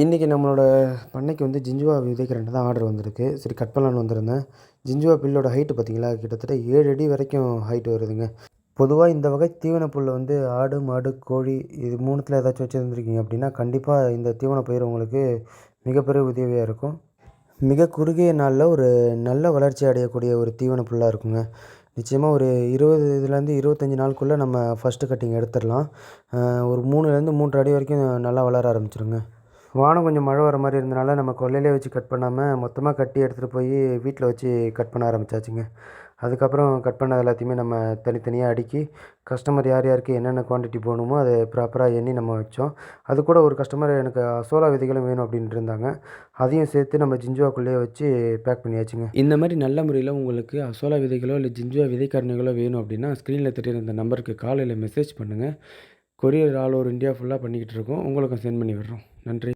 இன்றைக்கி நம்மளோட பண்ணைக்கு வந்து ஜிஞ்சுவா விதைக்கிறேன்ட்டு தான் ஆர்டர் வந்திருக்கு. சரி கட் பண்ணலான்னு வந்திருந்தேன். ஜிஞ்சுவா பில்லோட ஹைட்டு பார்த்தீங்களா? கிட்டத்தட்ட ஏழு அடி வரைக்கும் ஹைட் வருதுங்க. பொதுவாக இந்த வகை தீவன புல்லை வந்து ஆடு மாடு கோழி இது மூணுத்தில் ஏதாச்சும் வச்சுருந்துருக்கீங்க அப்படின்னா கண்டிப்பாக இந்த தீவன பயிர் உங்களுக்கு மிகப்பெரிய உதவியாக இருக்கும். மிக குறுகிய நாளில் ஒரு நல்ல வளர்ச்சி அடையக்கூடிய ஒரு தீவன புல்லாக இருக்குங்க. நிச்சயமாக ஒரு இருபது இதுலேருந்து இருபத்தஞ்சி நாளுக்குள்ளே நம்ம ஃபஸ்ட்டு கட்டிங் எடுத்துடலாம். ஒரு மூணுலேருந்து மூன்று அடி வரைக்கும் நல்லா வளர ஆரம்பிச்சிருங்க. வானம் கொஞ்சம் மழை வர மாதிரி இருந்தனால நம்ம கொல்லையிலே வச்சு கட் பண்ணாமல் மொத்தமாக கட்டி எடுத்துகிட்டு போய் வீட்டில் வச்சு கட் பண்ண ஆரம்பிச்சாச்சுங்க. அதுக்கப்புறம் கட் பண்ணது எல்லாத்தையுமே நம்ம தனித்தனியாக அடுக்கி கஸ்டமர் யார் யாருக்கு என்னென்ன குவான்டிட்டி போகணுமோ அதை ப்ராப்பராக எண்ணி நம்ம வச்சோம். அது கூட ஒரு கஸ்டமர் எனக்கு அசோலா விதைகளும் வேணும் அப்படின்ட்டு இருந்தாங்க. அதையும் சேர்த்து நம்ம ஜிஞ்சுவாக்குள்ளேயே வச்சு பேக் பண்ணியாச்சுங்க. இந்த மாதிரி நல்ல முறையில் உங்களுக்கு அசோலா விதைகளோ இல்லை ஜிஞ்சுவா விதைக்காரணிகளோ வேணும் அப்படின்னா ஸ்க்ரீனில் தெரியுற இந்த நம்பருக்கு காலையில் மெசேஜ் பண்ணுங்கள் கொரியர் ஆல் ஓவர் இந்தியா ஃபுல்லாக பண்ணிக்கிட்டு இருக்கோம். உங்களுக்கும் சென்ட் பண்ணி விடுறோம். நன்றி.